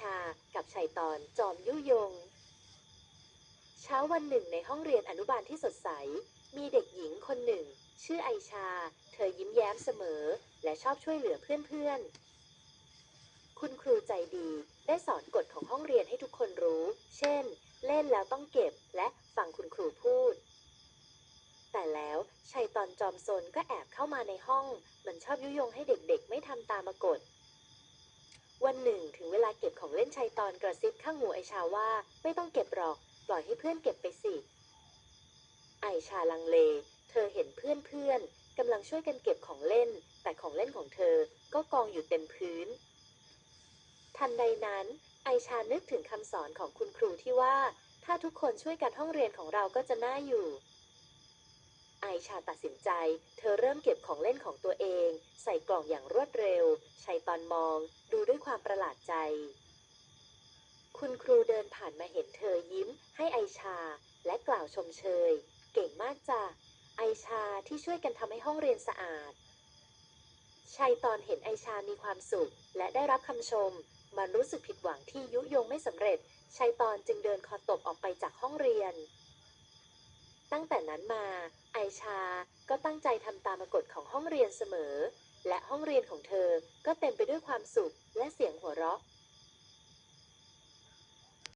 ชา กับชัยตอนจอมยุยง เช้าวันหนึ่งในห้องเรียนอนุบาลที่สดใส มีเด็กหญิงคนหนึ่ง ชื่อไอชา เธอยิ้มแย้มเสมอ และชอบช่วยเหลือเพื่อนๆ คุณครูใจดีได้สอนกฎของห้องเรียนให้ทุกคนรู้ เช่น เล่นแล้วต้องเก็บและฟังคุณครูพูด แต่แล้วชัยตอนจอมซนก็แอบเข้ามาในห้อง มันชอบยุยงให้เด็กๆ ไม่ทำตามกฎ เก็บของเล่นชัยตอนกระซิบข้างหูไอชาว่า ไม่ต้องเก็บหรอก ปล่อยให้เพื่อนเก็บไปสิ ไอชาลังเล เธอเห็นเพื่อนๆกำลังช่วยกันเก็บของเล่น แต่ของเล่นของเธอก็กองอยู่เต็มพื้น ทันใดนั้น ไอชานึกถึงคำสอนของคุณครูที่ว่า ถ้าทุกคนช่วยกันห้องเรียนของเราก็จะน่าอยู่ ไอชาตัดสินใจ เธอเริ่มเก็บของเล่นของตัวเอง ใส่กล่องอย่างรวดเร็วชัยตอนมอง ดูด้วยความประหลาดใจ คุณครูเดินผ่านมาเห็นเธอยิ้ม ให้ไอชา และกล่าวชมเชย เก่งมากจ้ะ ไอชาที่ช่วยกันทำให้ห้องเรียนสะอาด ชัยตอนเห็นไอชามีความสุข และได้รับคำชม มันรู้สึกผิดหวังที่ยุยงไม่สำเร็จ ชัยตอนจึงเดินคอตกออกไปจากห้องเรียน ตั้งแต่นั้นมา ไอชาก็ตั้งใจทำตามกฎของห้องเรียนเสมอ และห้องเรียนของเธอก็เต็มไปด้วยความสุขและเสียงหัวเราะ